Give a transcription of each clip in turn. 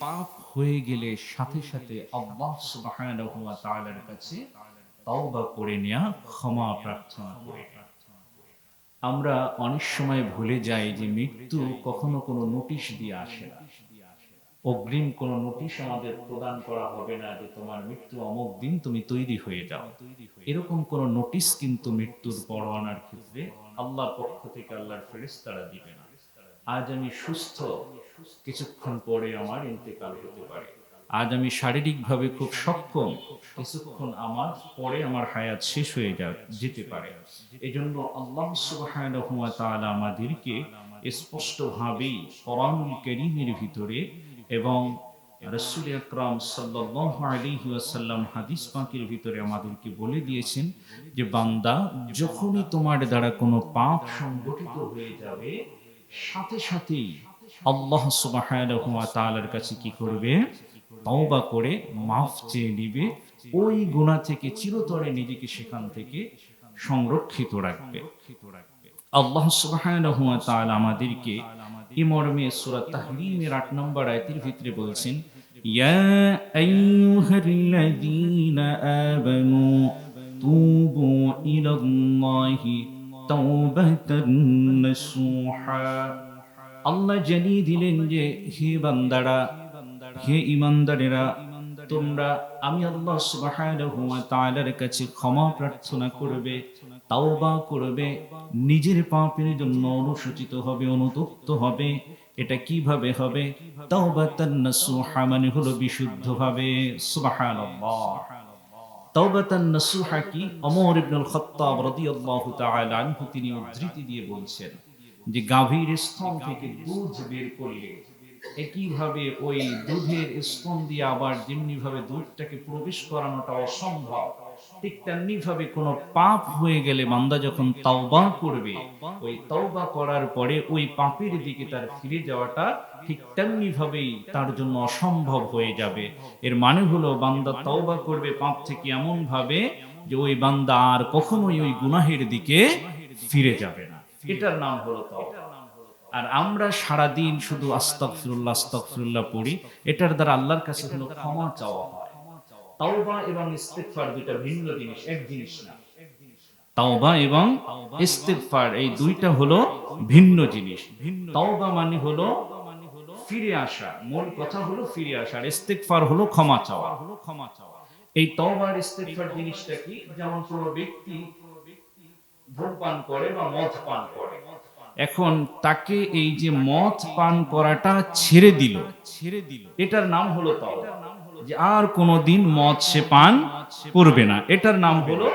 পাপ হয়ে গেলে সাথে সাথে আল্লাহ সুবহানাহু ওয়া তাআলার কাছে তওবা করে নেয়া ক্ষমা প্রার্থনা করে। আমরা অনেক সময় ভুলে যাই যে মৃত্যু কখনো কোনো নোটিশ দিয়ে আসে না। অগ্রিম কোনো নোটিশ আমাদের প্রদান করা হবে না যে তোমার মৃত্যু অমুক দিন তুমি তৈরি হয়ে যাও। এরকম কোনো নোটিশ কিন্তু মৃত্যুর পরোয়ানার ক্ষেত্রে আল্লাহর পক্ষ থেকে আল্লাহর ফেরেশতারা দিবে না। আজ আমি সুস্থ কিছুক্ষণ পরে আমার ইন্তেকাল হতে পারে। আজ আমি শারীরিকভাবে খুব সক্ষম। কিছুক্ষণ আমার পরে আমার হায়াত শেষ হয়ে যা, যেতে পারে। এজন্য আল্লাহ সুবহানাহু ওয়া তাআলা আমাদেরকে স্পষ্টভাবেই কোরআনুল কারীমের ভিতরে এবং রসুল আকরাম সাল্লাল্লাহু আলাইহি ওয়াসাল্লাম হাদিস পাকের ভিতরে আমাদেরকে বলে দিয়েছেন যে, বান্দা, যখনই তোমার দ্বারা কোনো পাপ সংগঠিত হয়ে যাবে, সাথে সাথেই আল্লাহ সুবহানাহু কাছে কি করবে? তওবা করে মাফ চেয়ে নিবে। ওই গুনাহ থেকে চিরতরে নিজেকে সেখান থেকে সংরক্ষিত রাখবে। আল্লাহ তাআলা আমাদেরকে এই মর্মে তাহরিমের 8 নম্বর আয়াতের ভিতরে বলছেন ইলাল্লাহি তাওবাতান নাসুহা। আল্লাহ জানিয়ে দিলেন যে, হে বান্দারা, হে ইমানদারেরা তোমরা আমি আল্লাহ সুবহানাহু ওয়া কাছে ক্ষমা প্রার্থনা করবে, তাওবা করবে, নিজের পাপের জন্য অনুসূচিত হবে, অনুতপ্ত হবে, এটা কীভাবে হবে? তাওবাতান নাসুহা মানে হলো বিশুদ্ধ বিশুদ্ধভাবে, সুবহানাল্লাহ। তাওবাতান নাসুহা কি? ওমর ইবনুল খাত্তাব রাদিয়াল্লাহু তাআলা আনহু তিনি উদ্ধৃতি দিয়ে বলছেন যে গাভীর স্তন থেকে দুধ বের করলে একইভাবে ওই দুধের স্তন দিয়ে আবার যেমনি ভাবে দুধটাকে প্রবেশ করানোটা অসম্ভব ঠিক তেমনি ভাবে কোনো পাপ হয়ে গেলে বান্দা যখন তাওবা করবে ওই তাওবা করার পরে ওই পাপের দিকে তার ফিরে যাওয়াটা ঠিক তেমনি ভাবেই তার জন্য অসম্ভব হয়ে যাবে। এর মানে হলো বান্দা তাওবা করবে পাপ থেকে এমন ভাবে যে ওই বান্দা আর কখনোই ওই গুনাহের দিকে ফিরে যাবে না। এটার নাম হলো তাওবা আর আমরা সারা দিন শুধু আস্তাগফিরুল্লাহ আস্তাগফিরুল্লাহ পড়ি এটার দ্বারা আল্লাহর কাছে হলো ক্ষমা চাওয়া হয়। তাওবা এবং ইস্তেগফার দুইটা ভিন্ন জিনিস এক জিনিস না। তাওবা এবং ইস্তেগফার এই দুইটা হলো ভিন্ন জিনিস। তাওবা মানে হলো ফিরে আসা। মূল কথা হলো ফিরে আসা আর ইস্তেগফার হলো ক্ষমা চাওয়া। হলো ক্ষমা চাওয়া। এই তওবা আর ইস্তেগফার জিনিসটা কি? যেমন কোনো ব্যক্তি ধূমপান করে বা মদ পান করে। এখন তাকে এই যে মদ পান করাটা ছেড়ে দিল ছেড়ে দিল এটার নাম হলো তওবা। যে আর কোনোদিন মদ সে পান করবে না এটার নাম হলো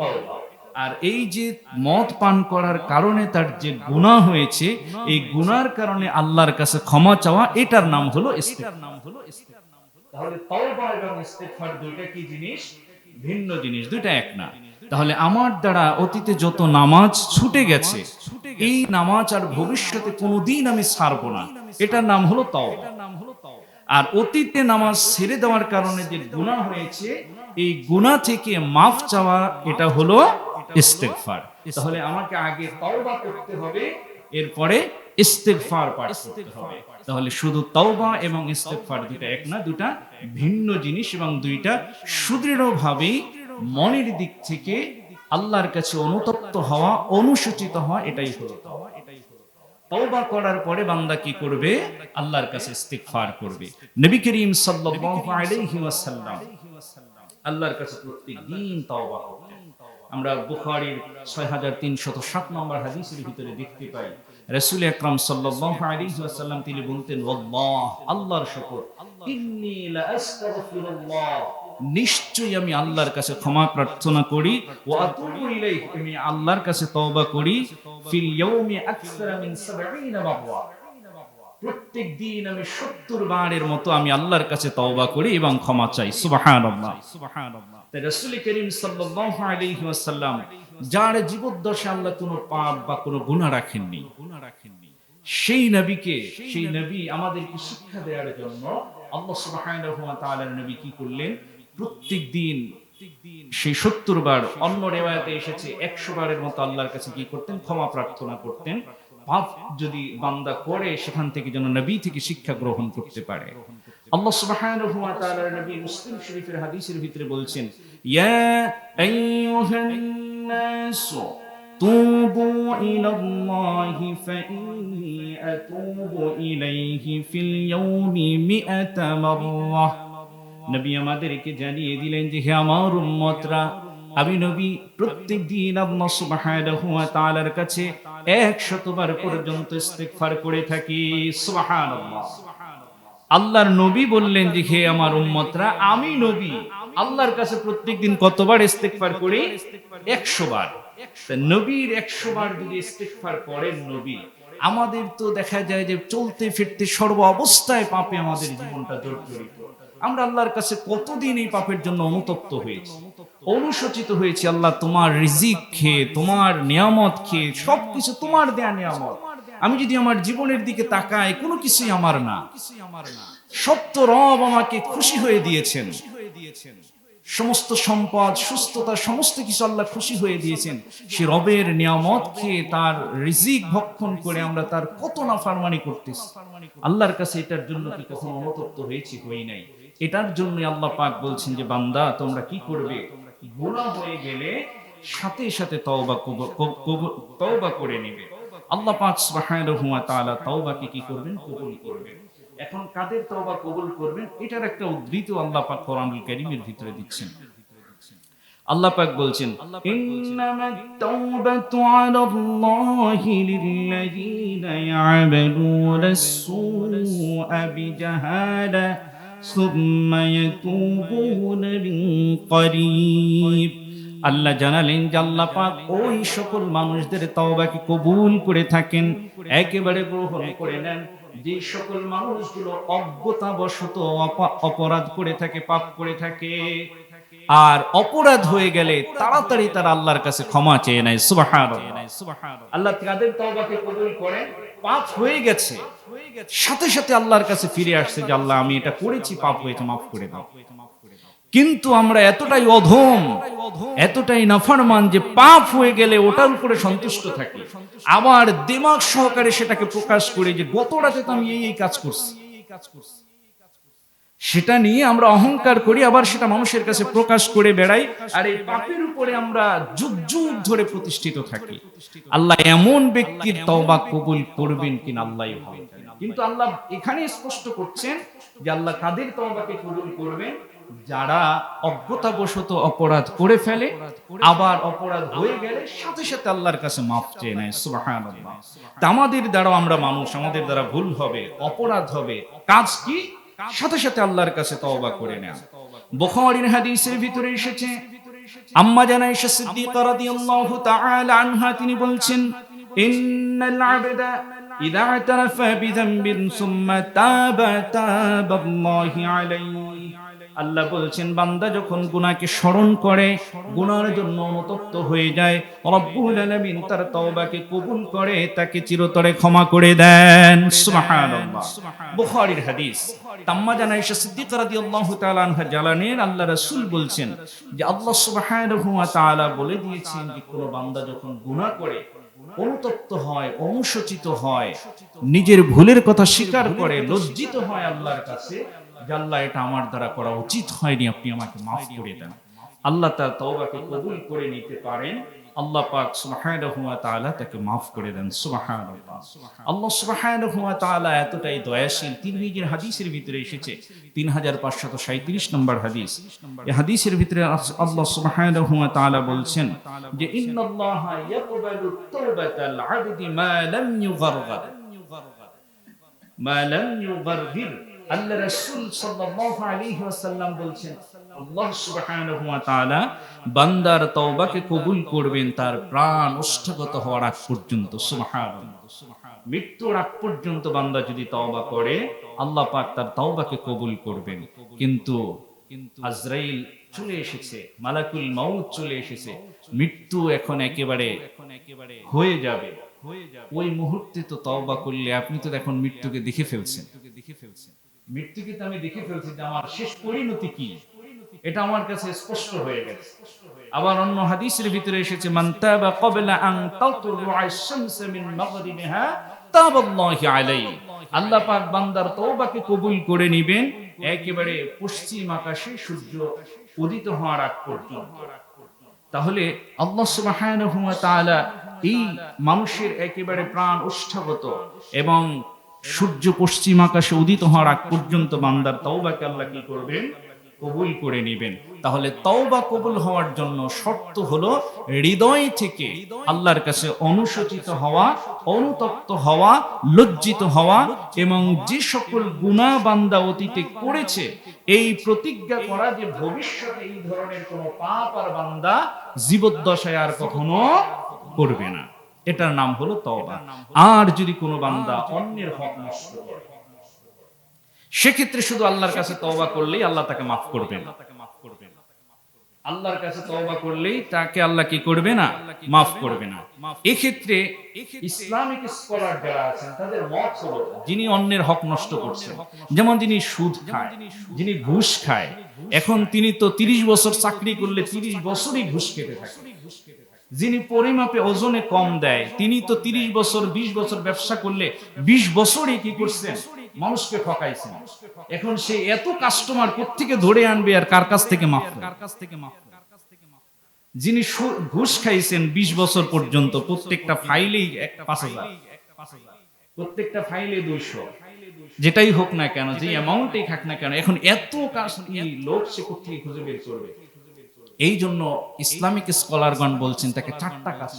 তওবা। আর এই যে মদ পান করার কারণে তার যে গুনাহ হয়েছে এই গুনার কারণে আল্লাহর কাছে ক্ষমা চাওয়া এটার নাম হলো ইস্তেগফার নাম হলো তাহলে তওবা এবং ইস্তেগফার দুইটা কি জিনিস? ভিন্ন জিনিস দুইটা এক না। তাহলে আমার দ্বারা অতীতে যত নামাজ ছুটে গেছে এই নামাজ আর ভবিষ্যতে কোনোদিন আমি ছাড়বো না। এটার নাম হলো তওবা। আর অতীতে নামাজ ছেড়ে দেওয়ার কারণে যে গুনাহ হয়েছে এই গুনাহ থেকে মাফ চাওয়া এটা হলো ইস্তেগফার। তাহলে আমাকে আগে তওবা করতে হবে এরপরে ইস্তেগফার পাঠ করতে হবে। তাহলে শুধু তওবা এবং ইস্তেগফার দুইটা এক না দুটা ভিন্ন জিনিস এবং দুইটা সুদৃঢ়ভাবে মনের দিক থেকে আল্লাহর কাছে অনুতপ্ত হওয়া, অনুসূচিত হওয়া, এটাই হলো তওবা। করার পরে বান্দা কি করবে? আল্লাহর কাছে ইস্তিগফার করবে। নবী করিম সাল্লাল্লাহু আলাইহি ওয়াসাল্লাম আল্লাহর কাছে প্রত্যেক দিন তওবা আমরা বুখারীর 6307 নম্বর হাদিসের ভিতরে দেখতে পাই, রাসূল আকরাম সাল্লাল্লাহু আলাইহি ওয়াসাল্লাম তিনি বলতেন, ওয়াল্লাহ, আল্লাহর শপথ ইন্নী লা আস্তাগফিরুল্লাহ। নিশ্চয়ই আমি আল্লাহর কাছে ক্ষমা প্রার্থনা করি আমি আল্লাহর কাছে তওবা করি, ফিল ইয়াউমি আকসারা মিন 70 মাররা। প্রত্যেক দিন আমি 70 বারের মতো আমি আল্লাহর কাছে তওবা করি এবং ক্ষমা চাই, সুবহানাল্লাহ। সুবহানাল্লাহ তাই রাসূল করিম সাল্লাল্লাহু আলাইহি ওয়াসাল্লাম, যার জীবদ্দশায় আল্লাহ কোনো পাপ বা কোনো গুনাহ রাখেননি গুনাহ রাখেননি, সেই নবীকে, সেই নবী আমাদেরকে শিক্ষা দেওয়ার জন্য আল্লাহ সুবহানাহু ওয়া তাআলার নবী কি করলেন? প্রত্যেক দিন সেই সত্তর বার অন্য রেওয়ায়তে এসেছে একশো বারের মতো আল্লাহর কাছে কি করতেন, ক্ষমা প্রার্থনা করতেন। পাপ যদি বান্দা করে, সেখান থেকে যেন নবী থেকে শিক্ষা গ্রহণ করতে পারে। আল্লাহ নবী মুসলিম শরীফের হাদিসের ভিতরে বলছেন, ইয়া আইয়ুহান নাস, তুবু আতুবু ইলাইহি ফিল ইয়াউমি মি'আতা নবী আমাদেরকে জানিয়ে দিলেন যে, হে আমার উম্মতরা, আমি নবী প্রত্যেক দিন আল্লাহ সুবহানাহু ওয়া তাআলার কাছে 100 বার পর্যন্ত ইস্তিগফার করে থাকি। সুবহানাল্লাহ। আল্লাহর নবী বললেন যে, হে আমার উম্মতরা, আমি নবী, আল্লাহর কাছে প্রত্যেকদিন কতবার ইস্তেগফার করি? 100 বার নবীর 100 বার যদি ইস্তেগফার করেন নবী, আমাদের তো দেখা যায় যে, চলতে ফিরতে সর্ব অবস্থায় পাপে আমাদের জীবনটা জর্জরিত। আমরা আল্লাহর কাছে কতদিন এই পাপের জন্য অনুতপ্ত হয়েছি? অনুশোচিত হয়েছি, আল্লাহ তোমার রিজিক খেয়ে, তোমার নিয়ামত খেয়ে, সবকিছু তোমার দেয়া নিয়ামত। আমি যদি আমার জীবনের দিকে তাকাই, কোনো কিছুই আমার না। সত্য রব আমাকে খুশি হয়ে দিয়েছেন। সমস্ত সম্পদ, সুস্থতা, সমস্ত কিছু আল্লাহ খুশি হয়ে দিয়েছেন। সে রবের নিয়ামত খেয়ে, তার রিজিক ভক্ষণ করে আমরা তার কত না ফারমানি করতেছি। আল্লাহর কাছে এটার জন্য কি কখনো অনুতপ্ত হয়েছি? হই নাই। এটার জন্য আল্লাহ পাক বলছেন যে, বান্দা, তোমরা কি করবে? গুনাহ হয়ে গেলে সাথে সাথে তওবা তওবা করে নেবে। আল্লাহ পাক সুবহানাহু ওয়া তাআলা তওবাকে কি করবেন? কবুল করবেন। এখন কাদের তওবা কবুল করবেন? এটার একটা উদ্ধৃত আল্লাহ পাক কোরআনুল কারীমের ভিতরে দিচ্ছেন। আল্লাহ পাক বলছেন ইন্নামাত তাওবাতু আলাল্লাহি লিল্লাযীনা ইয়া'মালুনা আস-সুআ বিজাহালা সুম্মা ইয়াতুবুনা মিন করিব আল্লাহ জানালেন যে আল্লাহ পাক ওই সকল মানুষদের তওবাকে কবুল করে থাকেন, একেবারে গ্রহণ করে নেন। যে সকল মানুষগুলো অজ্ঞতাবশত অপা- অপরাধ করে থাকে, পাপ করে থাকে, আর অপরাধ হয়ে গেলে তাড়াতাড়ি তারা আল্লাহর কাছে ক্ষমা চেয়ে নেয়। সুবাহান আল্লাহ তাদের তওবাকে কবুল করেন পাপ হয়ে গেছে। সাথে সাথে আল্লাহর কাছে ফিরে আসছে যে, আল্লাহ, আমি এটা করেছি, পাপ হয়েছে, মাফ করে দাও। কিন্তু আমরা এতটাই অধম, এতটাই নাফারমান যে পাপ হয়ে গেলে ওটার উপরে সন্তুষ্ট থাকি। আবার দিমাগ সহকারে সেটাকে প্রকাশ করে যে, গত রাতে তো আমি এই কাজ করছি এই কাজ করছি। সেটা নিয়ে আমরা অহংকার করি, আবার সেটা মানুষের কাছে প্রকাশ করে বেড়াই, আর এই পাপের উপরে আমরা যুগ যুগ ধরে প্রতিষ্ঠিত থাকি। আল্লাহ এমন ব্যক্তির তওবা কবুল করবেন কিনা আল্লাহ কিন্তু আল্লাহ এখানে স্পষ্ট করছেন যে আল্লাহ কাদের তওবাকে কবুল করবেন যারা অজ্ঞতাবশত অপরাধ করে ফেলে, আবার অপরাধ হয়ে গেলে সাথে সাথে আল্লাহর কাছে মাফ চেয়ে নেয়। সুবহানাল্লাহ। আমাদের দ্বারা আমরা মানুষ, আমাদের দ্বারা ভুল হবে, অপরাধ হবে। কাজ কি? সাথে সাথে আল্লাহর কাছে তওবা করে নেয় বুখারীর হাদিসের ভিতরে এসেছে আম্মা জানা আয়েশা সিদ্দিকা রাদিয়াল্লাহু তাআলা আনহা তিনি বলছেন ইন্নাল আবদা ইযা আতারাফা বিযামবিন সুম্মা তাবা তাবাল্লাহি আলাইহি। আল্লাহ বলছেন, বান্দা যখন গুনাহকে স্মরণ করে গুনার জন্য অনুতপ্ত হয়ে যায়, রব্বুল আলামিন তার তওবাকে কবুল করে তাকে চিরতরে ক্ষমা করে দেন। সুবহানাল্লাহ। বুখারীর হাদিস। তাম্মা জানা আয়েশা সিদ্দিকা রাদিয়াল্লাহু তাআলা আনহা জালানের, আল্লাহ রাসূল বলছেন যে, আল্লাহ সুবহানাহু ওয়া তাআলা বলে দিয়েছেন যে, কোন বান্দা যখন গুনাহ করে, অনুতপ্ত হয়, অনুশোচিত হয়, নিজের ভুলের কথা স্বীকার করে, লজ্জিত হয় আল্লাহর কাছে আল্লাহ, এটা আমার দ্বারা করা উচিত হয়নি, আপনি আমাকে মাফ করে দেন। আল্লাহ তার তওবাকে কবুল করে নিতে পারেন। আল্লাহ পাক সুবহানাহু ওয়া তাআলা তাকে maaf করে দেন। সুবহানাল্লাহ। আল্লাহ সুবহানাহু ওয়া তাআলা এতটাই দয়াশীল তিরমিজির হাদিসের ভিতরে এসেছে 3537 নম্বর হাদিস। এই হাদিসের ভিতরে আল্লাহ সুবহানাহু ওয়া তাআলা বলছেন যে, ইন্নাল্লাহা ইয়াকবালু তাওবাতাল আবদি মা লাম ইউগারগার মা লাম ইউগারগির। আল্লাহ রাসূল সাল্লাল্লাহু আলাইহি ওয়াসাল্লাম বলছেন, আল্লাহ সুবহানাহু ওয়া তাআলা বান্দার তওবাকে কবুল করবেন, তার প্রাণ ওষ্ঠাগত হওয়ার আগ পর্যন্ত। সুবহানাল্লাহ। মৃত্যুর আগ পর্যন্ত বান্দা যদি তওবা করে, আল্লাহ পাক তার তওবাকে কবুল করবেন। কিন্তু আজরাইল চলে এসেছে, মালাকুল মাউত চলে এসেছে। মৃত্যু এখন একেবারে হয়ে যাবে। ওই মুহূর্তে তো তওবা করলে আপনি তো এখন মৃত্যুকে দেখে ফেলছেন। দেখে ফেলছেন মৃত্যুকে তো আমি দেখে ফেলছি যে আমার শেষ পরিণতি কি? এটা আমার কাছে স্পষ্ট হয়ে গেছে। আবার অন্য হাদিসের ভিতরে এসেছে, মান তাবা ক্বাবলা আন তাতলুআ আশ-শামস মিন মাগরিবিহা, তাবাল্লাহি আলাইহি। আল্লাহ পাক বান্দার তওবাকে কবুল করে নেবেন, একেবারে পশ্চিম আকাশে সূর্য উদিত হওয়ার আগ পর্যন্ত। তাহলে আল্লাহ সুবহানাহু ওয়া তাআলা এই মানুষের একেবারে প্রাণ উষ্ঠাগত এবং সূর্য পশ্চিম আকাশে উদিত হওয়ার আগ পর্যন্ত বান্দার তওবাকে আল্লাহ কি করবেন? কবুল করে নেবেন। তাহলে তওবা কবুল হওয়ার জন্য শর্ত হলো হৃদয় থেকে আল্লাহর কাছে অনুশোচিত হওয়া, অনুতপ্ত হওয়া, লজ্জিত হওয়া এবং যে সকল গুণা বান্দা অতীতে করেছে, এই প্রতিজ্ঞা করা যে ভবিষ্যতে এই ধরনের কোনো পাপ আর বান্দা জীবদ্দশায় আর কখনো করবে না। এটার নাম হলো তওবা। আর যদি কোনো বান্দা অন্যের হক নষ্ট করে সেক্ষেত্রে শুধু আল্লাহর কাছে তওবা করলেই আল্লাহ তাকে মাফ করবেন। আল্লাহর কাছে তওবা করলেই তাকে আল্লাহ কি করবে না? মাফ করবে না? এক্ষেত্রে ইসলামিক স্কলার যারা আছেন তাদের মত হলো যিনি অন্যের হক নষ্ট করছেন যেমন যিনি সুদ খায় যিনি ঘুষ খায়। এখন তিনি তো তিরিশ বছর চাকরি করলে তিরিশ বছরই ঘুষ খেতে থাকে। যিনি পরিমাপে ওজনে কম দেয়, তিনি তো তিরিশ বছর, বিশ বছর ব্যবসা করলে বিশ বছরই কি করছেন? মানুষকে ঠকাইছেন। এখন সে এত কাস্টমার কোত্থেকে ধরে আনবে আর কার কাছ থেকে মাফ কার কাছ থেকে মাফ যিনি ঘুষ খাইছেন বিশ বছর পর্যন্ত, প্রত্যেকটা ফাইলেই পাঁচ হাজার। প্রত্যেকটা ফাইলে দুইশো। যেটাই হোক না কেন যে অ্যামাউন্টেই খাক না কেন, এখন এত কাজ লোক সে কোথেকে খুঁজে বের করবে? এই জন্য ইসলামিক স্কলারগণ বলছেন, তাকে চারটা কাজ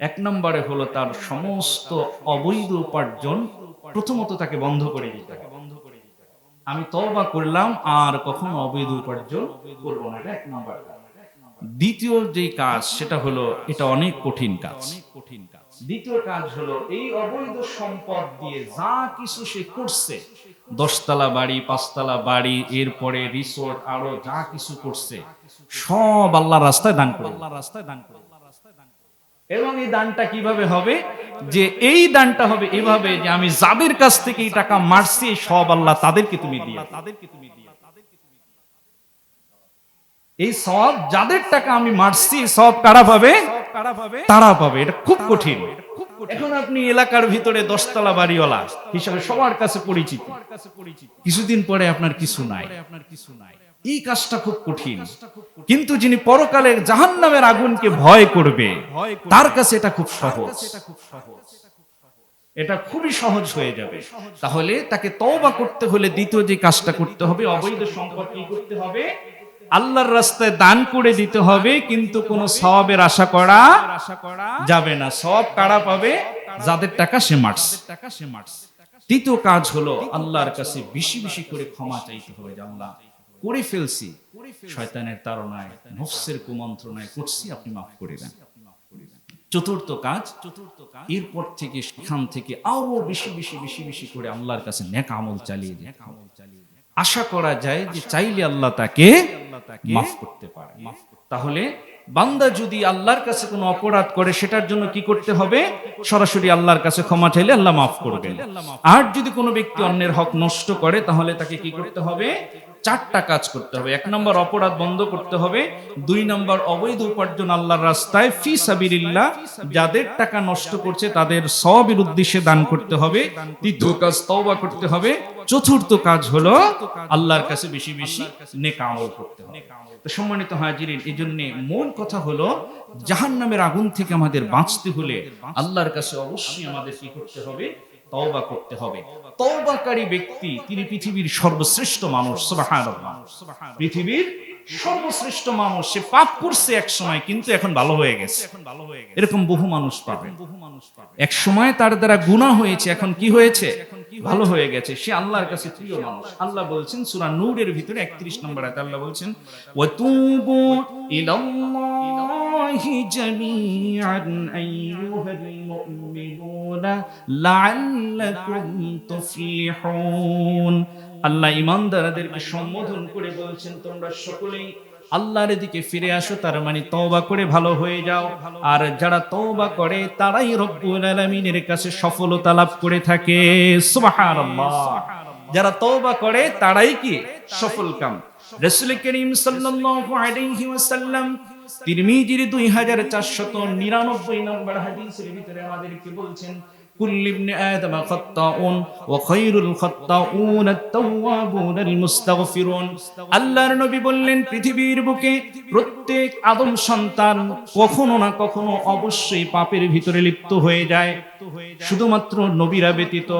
এক নম্বরে হলো তার সমস্ত অবৈধ উপার্জন প্রথমত তাকে বন্ধ করে দিতে আমি তওবা করলাম, আর কখনো অবৈধ উপার্জন করব না। এক নম্বর দ্বিতীয় যে কাজ, সেটা হলো এটা অনেক কঠিন কাজ কঠিন কাজ। দ্বিতীয় কাজ হলো এই অবৈধ সম্পদ দিয়ে যা কিছু সে করছে, দশতলা বাড়ি, পাঁচতলা বাড়ি, এরপরে রিসোর্ট, আরও যা কিছু করছে সব আল্লাহ রাস্তায় দান করে। আল্লাহ রাস্তায় দান করে। এবং এই দানটা কীভাবে হবে? যে এই দানটা হবে এভাবে যে আমি যাদের কাছ থেকে এই টাকা মারছি সব আল্লাহ তাদেরকে তুমি দিয়ে তাদেরকে তুমি দিয়ে এই সব যাদের টাকা আমি মারছি সব কারা পাবে? তারা পাবে। এটা খুব কঠিন। এখন আপনি এলাকার ভিতরে দশতলা বাড়িওয়ালা, হিসাবে সবার কাছে পরিচিত। কিছুদিন পরে আপনার কিছু নাই আপনার কিছু নাই। এই কাজটা খুব কঠিন। কিন্তু যিনি পরকালের জাহান নামের আগুনকে ভয় করবে তার কাছে এটা খুব সহজ। এটা খুবই সহজ হয়ে যাবে। তাহলে তাকে তওবা করতে হলে দ্বিতীয় যে কাজটা করতে হবে অবৈধ সম্পদ কি করতে হবে? আল্লাহর রাস্তায় দান করে দিতে হবে কিন্তু কোনো সওয়াবের আশা করা যাবে না। সব কারা পাবে? যাদের টাকা সে মারছে টাকা সে মারছে তৃতীয় কাজ হলো আল্লাহর কাছে বেশি বেশি করে ক্ষমা চাইতে হবে আল্লাহ করে ফেলছি। শয়তানের তাড়নায়, নফসের কুমন্ত্রণায় করছি, আপনি মাফ করে দেন। চতুর্থ কাজ চতুর্থ কাজ এরপর থেকে, সেখান থেকে আরও বেশি বেশি বেশি বেশি করে আল্লাহর কাছে নেক আমল চালিয়ে হবে। আশা করা যায় যে চাইলে আল্লাহ তাকে মাফ করতে পারে। তাহলে বান্দা যদি আল্লাহর কাছে কোনো অপরাধ করে, সেটার জন্য কি করতে হবে? সরাসরি আল্লাহর কাছে ক্ষমা চাইলে আল্লাহ মাফ করবেন। আর যদি কোনো ব্যক্তি অন্যের হক নষ্ট করে, তাহলে তাকে কি করতে হবে? চারটা কাজ করতে হবে। এক নম্বর অপরাধ বন্ধ করতে হবে। দুই নম্বর অবৈধ উপার্জন আল্লাহর রাস্তায়, ফি সাবিরিল্লাহ যাদের টাকা নষ্ট করছে তাদের সবের উদ্দেশ্যে দান করতে হবে। তৃতীয় কাজ তওবা করতে হবে। চতুর্থ কাজ হলো আল্লাহর কাছে বেশি বেশি নেক আমল করতে হবে। সম্মানিত হাজিরিন এই জন্য মূল কথা হলো জাহান নামের আগুন থেকে আমাদের বাঁচতে হলে আল্লাহর কাছে অবশ্যই আমাদের কি করতে হবে? তওবা করতে হবে। তওবাকারী ব্যক্তি, তিনি পৃথিবীর সর্বশ্রেষ্ঠ মানুষ, সুবহানাল্লাহ। পৃথিবীর সর্বশ্রেষ্ঠ মানুষ, সে পাপ করছে এক সময়, কিন্তু এখন ভালো হয়ে গেছে। এখন ভালো হয়ে গেছে এরকম বহু মানুষ পাবে। এক সময় তার দ্বারা গুনাহ হয়েছে, এখন কি হয়েছে? ভালো হয়ে গেছে। সে আল্লাহর কাছে প্রিয় মানুষ। আল্লাহ বলছেন, সূরা নূরের ভিতরে 31 নম্বর আয়াতে আল্লাহ বলছেন, ওয়াতুবু ইলাল্লাহি আল্লাহ ইমানদারদেরকে সম্বোধন করে বলছেন, তোমরা সকলেই আল্লাহর দিকে ফিরে আসো, তার মানে তওবা করে ভালো হয়ে যাও। আর যারা তওবা করে, তারাই রব্বুল আলামিনের কাছে সফলতা লাভ করে থাকে। সুবহানাল্লাহ। যারা তওবা করে, তারাই কি? সফল কাম। রাসূল করিম সাল্লাল্লাহু আলাইহি ওয়াসাল্লাম তিরমিজির 2499 নম্বর হাদিসের ভিতরে আমাদেরকে বলছেন كل ابن آدم خطاء وخير الخطاؤون التوابون المستغفرون আল্লাহর নবী বললেন পৃথিবীর বুকে প্রত্যেক আদম সন্তান কখনো না কখনো অবশ্যই পাপের ভিতরে লিপ্ত হয়ে যায়। শুধুমাত্র নবীরা ব্যতীত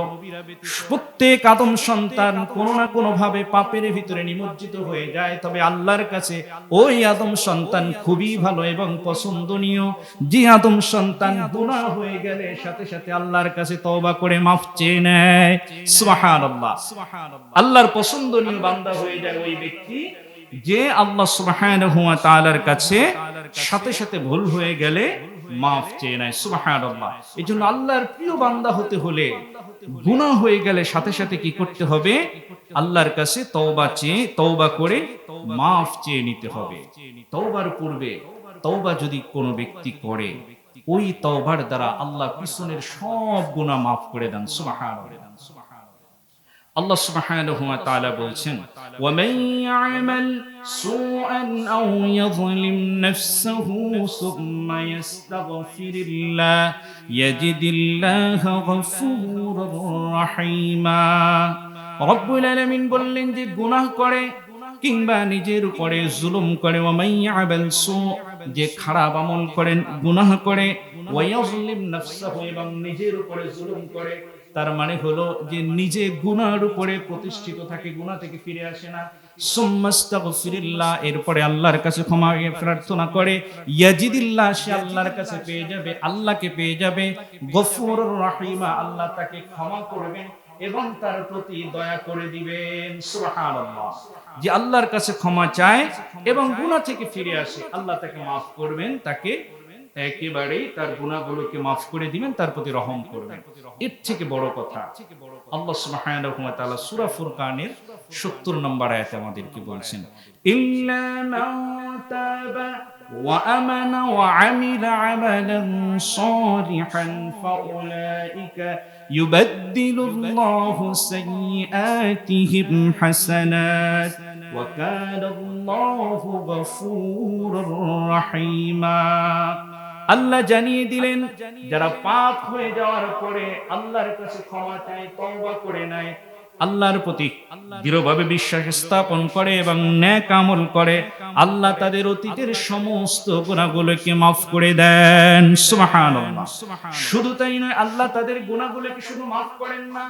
প্রত্যেক আদম সন্তান কোনো না কোনো ভাবে পাপের ভিতরে নিমজ্জিত হয়ে যায়। তবে আল্লাহর কাছে ওই আদম সন্তান খুবই ভালো এবং পছন্দনীয়। যে আদম সন্তান গুনাহ হয়ে গেলে সাথে সাথে আল্লাহর কাছে তওবা করে মাফ চেয়ে নেয়। সুবহানাল্লাহ। আল্লাহর পছন্দনীয় বান্দা হয়ে যায় ওই ব্যক্তি। যে আল্লাহ সুবহানাহু ওয়া তাআলার কাছে সাথে সাথে ভুল হয়ে গেলে মাফ চেয়ে নেয়, সুবহানাল্লাহ। এই জন্য আল্লাহর প্রিয় বান্দা হতে হলে গুনাহ হয়ে গেলে সাথে সাথে কি করতে হবে? আল্লাহর কাছে তওবা চেয়ে, তওবা করে মাফ চেয়ে নিতে হবে। তওবার পূর্বে তওবা যদি কোনো ব্যক্তি করে, ওই তওবার দ্বারা আল্লাহ পিছনের সব গুনাহ মাফ করে দেন, সুবহানাল্লাহ। আল্লাহ সুবহানাহু ওয়া তাআলা বলছেন ওয়া মান ইয়ামাল সুআন আও ইয়াযলিম নাফসাহু সুম্মা ইয়াস্তাগফিরিল্লাহ, ইয়াজিদিল্লাহ গফুরুর রাহিমা। রব্বুল আলামিন বললেন যে, গুনাহ করে কিংবা নিজের উপরে জুলুম করে ওয়া মান ইয়ামাল সু, যে খারাপ আমল করেন, গুনাহ করে, ওয়া ইয়াযলিম নাফসাহু এবং নিজের উপরে জুলুম করে তার মানে হলো যে নিজে গুনার উপরে প্রতিষ্ঠিত থাকে গুনাহ থেকে ফিরে আসে না। এরপরে আল্লাহর কাছে ক্ষমা প্রার্থনা করে। ইয়াজিদিল্লাহ, সে আল্লাহর কাছে পেয়ে যাবে, আল্লাহকে পেয়ে যাবে। গফুরুর রাহিমা, আল্লাহ তাকে ক্ষমা করবেন এবং তার প্রতি দয়া করে দিবেন। যে আল্লাহর কাছে ক্ষমা চায় এবং গুনাহ থেকে ফিরে আসে, আল্লাহ তাকে মাফ করবেন, তাকে একেবারেই তার গুণাগুলোকে মাফ করে দিবেন, তার প্রতি রহম করবেন। এর থেকে বড় কথা, আল্লাহ সুবহানাহু ওয়া তাআলা সূরা ফুরকানের 70 নম্বর আয়াতে আমাদেরকে বলছেন, ইল্লা মান তাবা ওয়া আমানা ওয়া আমিলা আমালান সালিহান ফাউলাইকা ইউবাদদিলু আল্লাহু সাইয়্যাতিহিম হাসানাত ওয়া কানা আল্লাহু আল্লাহ জানিয়ে দিলেন যারা পাপ হয়ে যাওয়ার পরে আল্লাহর কাছে ক্ষমা চায় তওবা করে নেয় আল্লাহর প্রতি দৃঢ়ভাবে বিশ্বাস স্থাপন করে এবং ন্যাক আমল করে আল্লাহ তাদের অতীতের সমস্ত গুণাগুলোকে মাফ করে দেন। শুধু তাই নয় আল্লাহ তাদের গুণাগুলোকে শুধু মাফ করেন না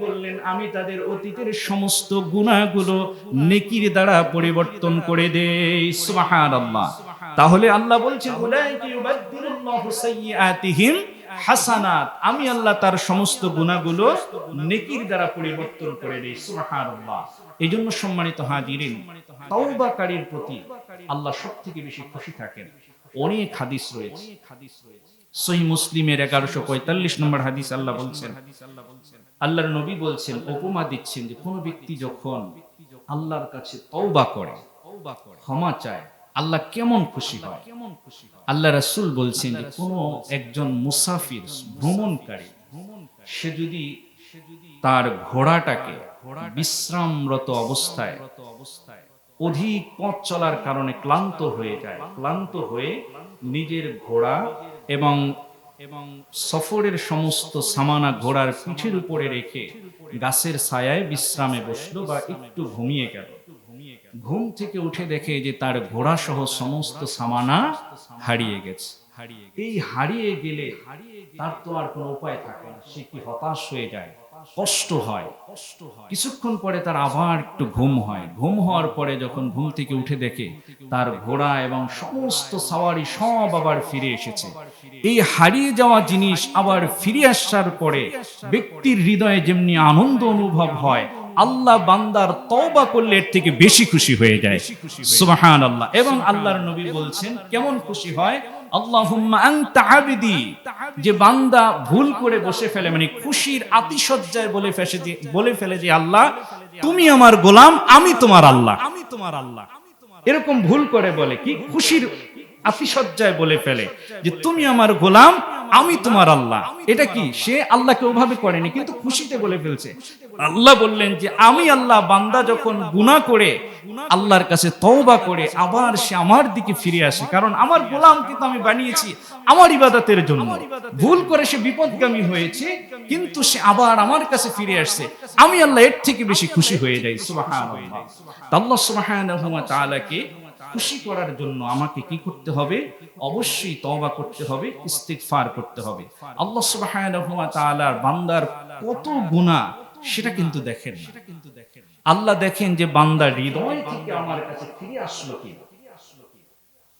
বললেন আমি তাদের অতীতের সমস্ত গুণাগুলো নেকির দ্বারা পরিবর্তন করে দেই। সুবহানাল্লাহ। তাহলে আল্লাহ সাইয়্যাতিহিম হাসানাত। আমি আল্লাহ তার সমস্ত গুণাগুলো নেকির দ্বারা পরিবর্তন করে দেই, সুবহানাল্লাহ। এইজন্য সম্মানিত হাজিরিন, তওবাকারীর প্রতি আল্লাহ সবথেকে বেশি খুশি থাকেন। অনেক হাদিস রয়েছে। সহি মুসলিমের এগারোশো পঁয়তাল্লিশ নম্বর হাদিস আল্লাহ বলছেন, আল্লাহর নবী বলছেন, উপমা দিচ্ছেন যে কোন ব্যক্তি যখন আল্লাহর কাছে তওবা করে, ক্ষমা চায় আল্লাহ কেমন খুশি হয়? আল্লাহ রাসূল বলছেন যে কোন একজন মুসাফির ভ্রমণকারী সে যদি তার ঘোড়াটাকে বিশ্রামরত অবস্থায় অধিক পথ চলার কারণে ক্লান্ত হয়ে যায় ক্লান্ত হয়ে নিজের ঘোড়া এবং এবং সফরের সমস্ত সামানা ঘোড়ার পিঠের উপরে রেখে গাছের ছায়ায় বিশ্রামে বসল বা একটু ঘুমিয়ে গেল। ঘুম থেকে উঠে দেখে যে তার ঘোড়া সহ সমস্ত সামানা হারিয়ে গেছে। এই হারিয়ে গেলে তার তো আর কোনো উপায় থাকে না। সে কি হতাশ হয়ে যায়? কষ্ট হয়। কিছুক্ষণ পরে তার আবার একটু ঘুম হয়। ঘুম হওয়ার পরে যখন ঘুম থেকে উঠে দেখে তার ঘোড়া এবং সমস্ত সাওয়ারি সব আবার ফিরে এসেছে। এই হারিয়ে যাওয়া জিনিস আবার ফিরে আসার পরে ব্যক্তির হৃদয়ে যেমনি আনন্দ অনুভব হয় আল্লাহ বান্দার তওবা করলে এর থেকে বেশি খুশি হয়ে যায়। সুবহান আল্লাহ এবং আল্লাহর নবী বলছেন কেমন খুশি হয়? আল্লাহুম্মা আনতা আবিদি। যে বান্দা ভুল করে বসে ফেলে মানে খুশির আতিশয্যায় বলে ফেসে যে বলে ফেলে যে আল্লাহ তুমি আমার গোলাম আমি তোমার আল্লাহ। আমি তোমার আল্লাহ। এরকম ভুল করে বলে কি? খুশির আতিশয্যায় বলে ফেলে যে তুমি আমার গোলাম, আমি তোমার আল্লাহ। এটা কি? সে আল্লাহকে ওভাবে করেনি, কিন্তু খুশিতে বলে ফেলছে। আল্লাহ বললেন যে, আমি আল্লাহ, বান্দা যখন গুনাহ করে, আল্লাহর কাছে তওবা করে, আবার সে আমার দিকে ফিরে আসে। কারণ আমার গোলাম কিন্তু আমি বানিয়েছি আমার ইবাদতের জন্য। ভুল করে সে বিপদগামী হয়েছে, কিন্তু সে আবার আমার কাছে ফিরে আসছে। আমি আল্লাহ এর থেকে বেশি খুশি হয়ে যাই। সুবহানাল্লাহ। আল্লাহ সুবহানাহু ওয়া তাআলাকে খুশি করার জন্য আমাকে কি করতে হবে? অবশ্যই তওবা করতে হবে, ইস্তিগফার করতে হবে। আল্লাহ সুবহানাহু ওয়া তাআলার বান্দার কত গুনাহ সেটা কিন্তু দেখেন না। আল্লাহ দেখেন যে বান্দা হৃদয় থেকে আমার কাছে ফিরে আসলো কি?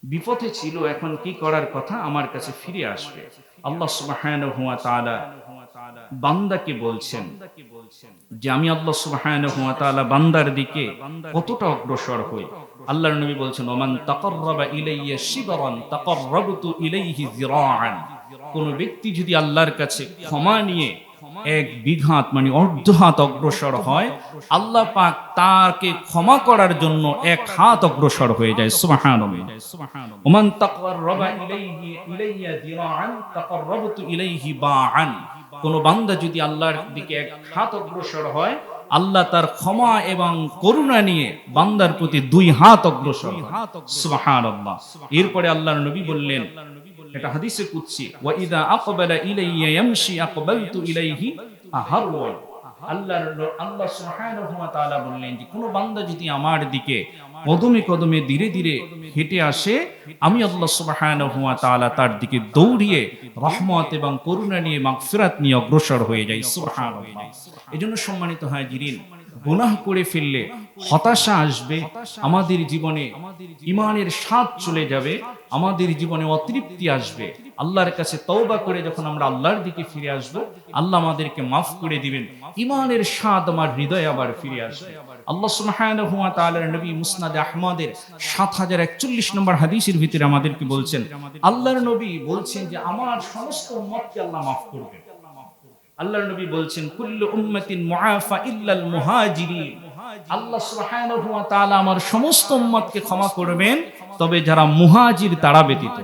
বিপথে ছিল, এখন কি করার কথা? আমার কাছে ফিরে আসবে। আল্লাহ সুবহানাহু ওয়া তাআলা বান্দাকে বলছেন যে, আমি আল্লাহ সুবহানাহু ওয়া তাআলা বান্দার দিকে কতটা অগ্রসর হই? আল্লাহর নবী বলছেন, ওমান তাকাররাবা ইলাইয়া শিবরান তাকাররাবতু ইলাইহি যিরাআন। কোন ব্যক্তি যদি আল্লাহর কাছে ক্ষমা নিয়ে এক বিঘাত মানে অর্ধ হাত অগ্রসর হয়, আল্লাহ পাক তাকে ক্ষমা করার জন্য এক হাত অগ্রসর হয়ে যায়। সুবহানাল্লাহ। ওমান তাকাররাবা ইলাইহি, ইলাইয়া যিরাআন, তাকাররাবতু ইলাইহি বাআন। কোন বান্দা যদি আল্লাহর দিকে এক হাত অগ্রসর হয় আল্লাহ তার ক্ষমা এবং করুণা নিয়ে বান্দার প্রতি দুই হাত অগ্রসর সুবহানাল্লাহ। এরপরে আল্লাহর নবী বললেন, এটা হাদিসে কুদসি, ওয়া ইদা আকবালা ইলাইয়া ইয়ামশি আকবালতু ইলাইহি আহারওয়ান। আল্লাহর আল্লাহ বললেন যে, কোনো বান্দা যদি আমার দিকে কদমে কদমে ধীরে ধীরে হেঁটে আসে, আমি আল্লাহ সুবহানাহু ওয়া তাআলা তার দিকে দৌড়িয়ে রহমত এবং করুণা নিয়ে মাগফিরাত নিয়ে অগ্রসর হয়ে যাই। এজন্য সম্মানিত হয় জিরিন গুনাহ করে ফেললে হতাশা আসবে, আমাদের জীবনে ইমানের স্বাদ চলে যাবে, আমাদের জীবনে অতৃপ্তি আসবে। আল্লাহর কাছে তওবা করে যখন আমরা আল্লাহর দিকে ফিরে আসব, আল্লাহ আমাদেরকে মাফ করে দিবেন। ইমানের স্বাদ আমার হৃদয়ে আবার ফিরে আসবে। আল্লাহ সুবহানাহু ওয়া তাআলার নবী মুসনাদ আহমদের 7041 নম্বর হাদিসের ভিতরে আমাদেরকে বলছেন, আল্লাহর নবী বলছেন যে, আমার সমস্ত উম্মতকে আল্লাহ মাফ করবেন। আল্লাহর নবী বলছেন, কুল্লু উম্মাতিন মুআফা ইল্লাল মুহাজিরিন। আল্লাহ সুবহানাহু ওয়া তাআলা আমার সমস্ত উম্মতকে ক্ষমা করবেন, তবে যারা মুহাজির, তারা ব্যতীত।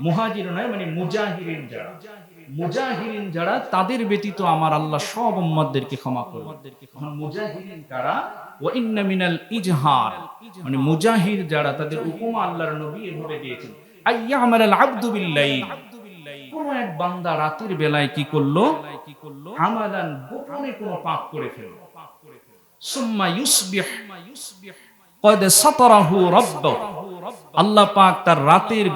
মুহাজির নয় মানে মুজাহিরিন যারা। মুজাহিরিন যারা, তাদের ব্যতীত আমার আল্লাহ সব উম্মতদেরকে ক্ষমা করবেন। এখন মুজাহিরিন কারা? ওয়া ইন্না মিনাল ইজহার। মানে মুজাহির যারা, তাদের উপমা আল্লাহর নবী এভাবে দিয়েছেন। আইয়ামাল আবদু বিল্লাইল কোন এক বান্দা রাতের বেলায় কি করল? আমাদান গোপনে কোন পাপ করে ফেলল। আল্লাহ পাক তার রাতের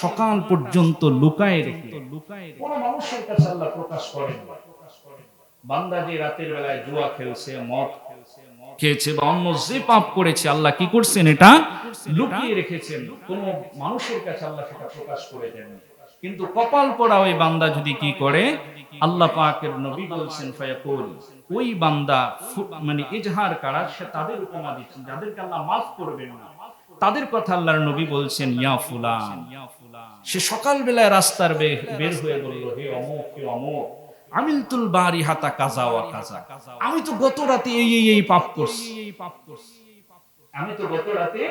সকাল পর্যন্ত লুকায় রেখে কোন মানুষের কাছে আল্লাহ প্রকাশ করেন বান্দা যে রাতের বেলায় জুয়া খেলছে, মদ খেয়েছে বা অন্য যে পাপ করেছে, আল্লাহ কি করছেন এটা? লুকিয়ে রেখেছেন। কোন মানুষের কাছে আল্লাহ সেটা প্রকাশ করে দেন কিন্তু কপাল পড়া ওই বান্দা যদি কি করে? আল্লাহ পাকের নবী বলছেন, ফায়াকুল। ওই বান্দা মানে ইজহার কারা, সে তাদের উপমা দিচ্ছেন, যাদেরকে আল্লাহ মাফ করবেন না। তাদের কথা আল্লাহর নবী বলছেন, ইয়া ফুলান। সে সকাল বেলায় রাস্তার বের হয়ে বলল, হে অমুক হে অমুক। আমিলতুল বাড়ি হাতা কাজা ওয়া কাজা। আমি তো গত রাতে এই এই এই পাপ করছি। আমি তো গত রাতে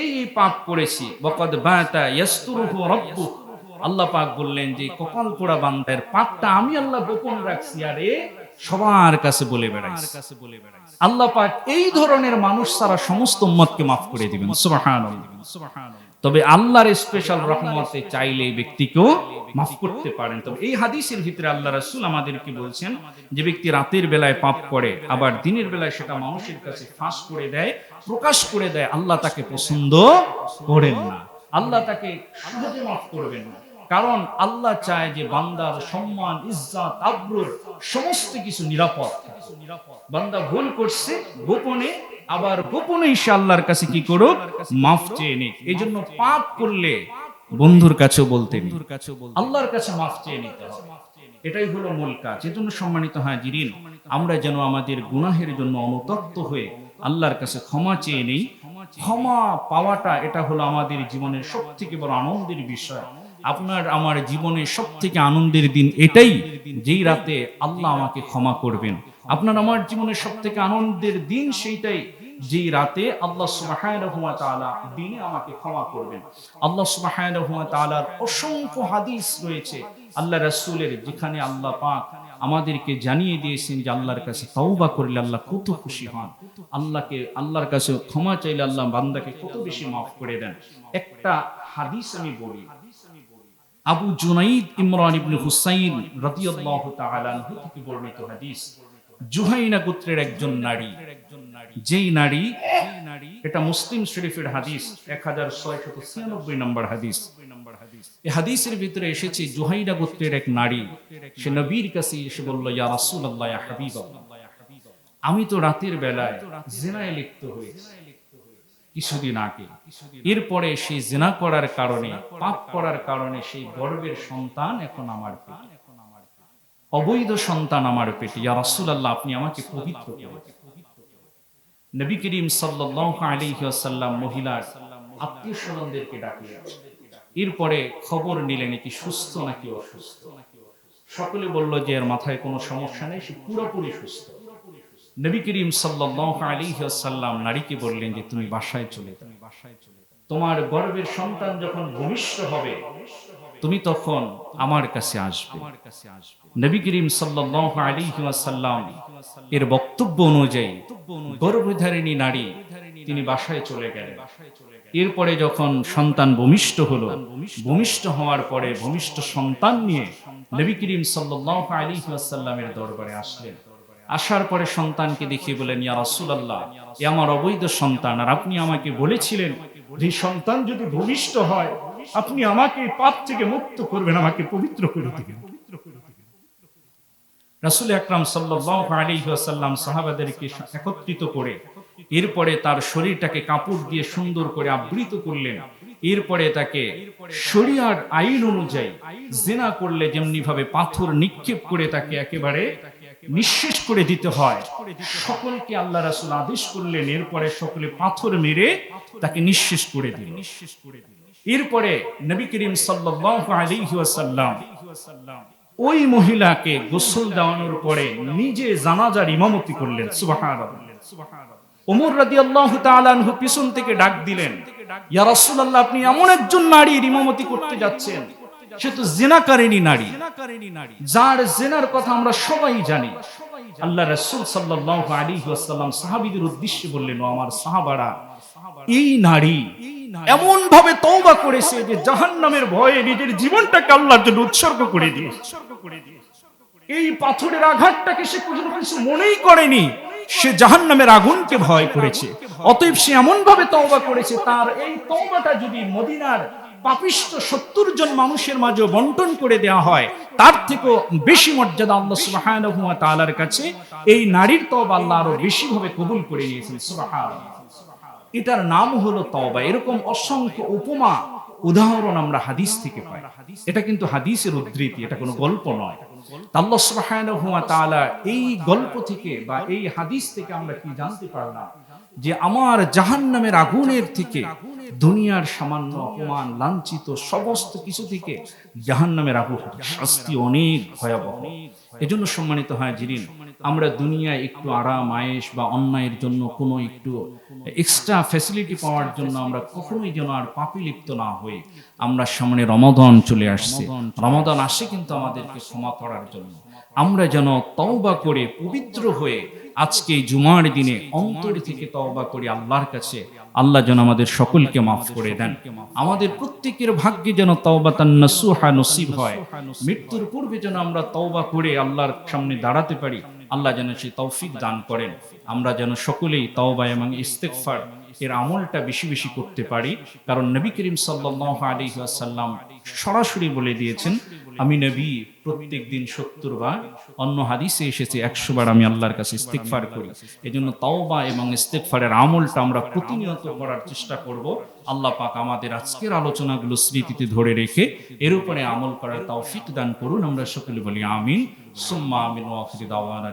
এই এই পাপ করেছি। বকদ বাতা ইয়াসতুরুহু রাব্বুক। আল্লাহ পাক বললেন যে, কপাল পোড়া বান্দার পাপটা আমি আল্লাহ গোপন রাখছি, আরে সবার কাছে বলে বেড়াইছি। আল্লাহ পাক এই ধরনের মানুষ সারা সমস্ত উম্মতকে মাফ করে দিবেন তবে আল্লাহর স্পেশাল রহমতে চাইলে এই ব্যক্তিকেও মাফ করতে পারেন। তবে এই হাদিসের ভিতরে আল্লাহ রাসূল আমাদেরকে বলছেন যে, ব্যক্তি রাতের বেলায় পাপ করে, আবার দিনের বেলায় সেটা মানুষের কাছে ফাঁস করে দেয়, প্রকাশ করে দেয়, আল্লাহ তাকে পছন্দ করেন না। আল্লাহ তাকে সহজে মাফ করবেন না। কারণ আল্লাহ চায় যে বান্দার সম্মান, ইজ্জত, আব্রুর সমস্ত কিছু নিরাপদ বান্দা ভুল করছে, গোপনে, আবার গোপনে ঈশা আল্লাহর কাছে কি করুক, মাফ চেয়ে নিক। এই জন্য পাপ করলে বন্ধুর কাছেও বলতে নেই আল্লাহর কাছে মাফ চেয়ে নিতে এটাই হলো মূল কাজ। এজন্য সম্মানিত হয় জিরিন আমরা যেন আমাদের গুনাহের জন্য অনুতপ্ত হয়ে আল্লাহর কাছে ক্ষমা চেয়ে নেই। ক্ষমা পাওয়াটা এটা হলো আমাদের জীবনের সব থেকে বড় আনন্দের বিষয়। আপনার আমার জীবনের সব থেকে আনন্দের দিন এটাই যেই রাতে আল্লাহ আমাকে ক্ষমা করবেন। আপনার আমার জীবনের সব থেকে আনন্দের দিন সেইটাই যেই রাতে আল্লাহ সুবহানাহু ওয়া তাআলা দিনে আমাকে ক্ষমা করবেন। আল্লাহ সুবহানাহু ওয়া তাআলার অসংখ্য হাদিস রয়েছে আল্লাহ রাসূলের যেখানে আল্লাহ পাক আমাদেরকে জানিয়ে দিয়েছেন যে আল্লাহর কাছে তওবা করলে আল্লাহ কত খুশি হন। আল্লাহকে, আল্লাহর কাছে ক্ষমা চাইলে আল্লাহ বান্দাকে কত বেশি মাফ করে দেন। একটা হাদিস আমি বলি আবু জুনাইদ ইমরান ইবনে হুসাইন রাদিয়াল্লাহু তাআলা আনহু থেকে বর্ণিত হাদিস, জুহাইনা গোত্রের একজন নারী। যেই নারী, এটা মুসলিম শরীফের হাদিস এক হাজার ছয়শত ছিয়ানব্বই নম্বর হাদিস। এই হাদিসের ভিতরে এসেছে জুহাইনা গোত্রের এক নারী। সে নবীর কাছে এসে বলল, ইয়া রাসূলুল্লাহ, ইয়া হাবিবাল্লাহ, আমি তো রাতের বেলায় জিনায় লিপ্ত হয়েছি। কিছুদিন আগে। এরপরে সেই জেনা করার কারণে, পাপ করার কারণে সেই গর্বের সন্তান এখন আমার অবৈধ সন্তান আমার পেটে। ইয়া রাসূলুল্লাহ, আপনি আমাকে পবিত্র নবী করিম সাল্লাল্লাহু আলাইহি ওয়াসাল্লাম মহিলার আত্মীয় স্বজনদেরকে ডাকলেন। এরপরে খবর নিলেন কি সুস্থ নাকি অসুস্থ? সকলে বলল যে এর মাথায় কোনো সমস্যা নেই, সে পুরোপুরি সুস্থ। নবী করিম সাল্লাল্লাহু আলাইহি ওয়াসাল্লাম নারীকে বললেন যে, তুমি বাসায় চলে যাও। তোমার গর্ভের সন্তান যখন ভূমিষ্ঠ হবে, তুমি তখন আমার কাছে আসবে। নবী করিম সাল্লাল্লাহু আলাইহি ওয়াসাল্লাম এর বক্তব্য অনুযায়ী গর্ভধারিণী নারী তিনি বাসায় চলে গেলেন। এরপরে যখন সন্তান ভূমিষ্ঠ হলো, ভূমিষ্ঠ হওয়ার পরে ভূমিষ্ঠ সন্তান নিয়ে নবী করিম সাল্লাল্লাহু আলাইহি ওয়াসাল্লামের দরবারে আসলেন। আসার পরে সন্তানকে দেখিয়ে বলেন, ইয়া রাসূলুল্লাহ, এ আমার অবৈধ সন্তান, আর আপনি আমাকে বলেছিলেন যে সন্তান যদি ভূমিষ্ঠ হয়, আপনি আমাকে পাপ থেকে মুক্ত করবেন, আমাকে পবিত্র করে দিবেন। রাসূল আকরাম সাল্লাল্লাহু আলাইহি ওয়াসাল্লাম সাহাবাদেরকে একত্রিত করে এরপরে তার শরীরটাকে কাপড় দিয়ে সুন্দর করে আবৃত করলেন। এরপরে তাকে শরিয়ার আইন অনুযায়ী জেনা করলে যেমনি ভাবে পাথর নিক্ষেপ করে তাকে একেবারে নিঃশেষ করে দিতে হয়। সকলকে আল্লাহ রাসূল আদেশ করলেন, এরপরে সকলে পাথর মেরে তাকে নিঃশেষ করে দিল। এরপরে নবী করিম ওয়াসাল্লাম ওই মহিলাকে গোসল দেওয়ানোর পরে নিজে জানাজার ইমামতি করলেন পিছন থেকে ডাক দিলেন আপনি এমন একজন নারীর ইমামতি করতে যাচ্ছেন সে তো জিনাকারিনী নারী। যার জেনার কথা আমরা সবাই জানি। আল্লাহ রাসূল সাল্লাল্লাহু আলাইহি ওয়াসাল্লাম সাহাবীদের উদ্দেশ্যে বললেন আমার সাহাবারা এই নারী এমন ভাবে তওবা করেছে যে জাহান্নামের ভয়ে নিজের জীবনটাকে আল্লাহর জন্য উৎসর্গ করে দিয়ে এই পাথরের আঘাতটাকে সে কিছু মনেই করেনি। সে জাহান্নামের আগুনকে ভয় করেছে। অতএব সে এমন ভাবে তওবা করেছে তার এই তওবাটা যদি মদিনার পাপিষ্ট সত্তর জন মানুষের মাঝে বন্টন করে দেওয়া হয়, তার থেকেও বেশি মর্যাদা আল্লাহ সুবহানাহু ওয়া তাআলার কাছে। এই নারীর তওবা আল্লাহ আরও বেশি ভাবে কবুল করে নিয়েছেন, সুবহানাল্লাহ। এটার নাম হলো তওবা। এরকম অসংখ্য উপমা, উদাহরণ আমরা হাদিস থেকে পাই। এটা কিন্তু হাদিসের উদ্ধৃতি, এটা কোনো গল্প নয়। আল্লাহ সুবহানাহু ওয়া এই গল্প থেকে বা এই হাদিস থেকে আমরা কি জানতে পারলাম? যে আমার জাহান্নামের আগুনের থেকে দুনিয়ার সামান্য অপমান, লাঞ্ছিত সমস্ত কিছু থেকে জাহান্নামের আগুন শাস্তি অনেক ভয়াবহ। এজন্য সম্মানিত হয় জিরিন আমরা দুনিয়ায় একটু আরাম, আয়েশ বা অন্যায়ের জন্য কোনো একটু এক্সট্রা ফ্যাসিলিটি পাওয়ার জন্য আমরা কখনোই যেন আর পাপি লিপ্ত না হয়ে আমরা সামনে রমাদান চলে আসছে। রমাদান আসে কিন্তু আমাদেরকে ক্ষমা করার জন্য। আমরা যেন তওবা করে পবিত্র হয়ে আজকে জুমার দিনে অন্তর থেকে তওবা করি আল্লাহর কাছে আল্লাহ যেন আমাদের সকলকে মাফ করে দেন। আমাদের প্রত্যেকের ভাগ্যে যেন নাসুহা নসিব হয়। মৃত্যুর পূর্বে যেন আমরা তওবা করে আল্লাহর সামনে দাঁড়াতে পারি আল্লাহ যেন সে তৌফিক দান করেন। আমরা যেন সকলেই তওবা এবং ইস্তেগফার এর আমলটা বেশি বেশি করতে পারি। কারণ নবী করিম সাল্লাল্লাহু আলাইহি সরাসরি বলে দিয়েছেন, আমি নবী প্রত্যেক দিন সত্তর বার, অন্য হাদিসে এসেছে একশো বার আমি আল্লাহর কাছে ইস্তেকফার করি। এই জন্য তাওবা এবং ইস্তেকফারের আমলটা আমরা প্রতিনিয়ত করার চেষ্টা করব। আল্লাহ পাক আমাদের আজকের আলোচনাগুলো স্মৃতিতে ধরে রেখে এর উপরে আমল করার তৌফিক দান করুন। আমরা সকলে বলি আমিন। সুম্মা আমিন ওয়া আখিরি দাওয়ানা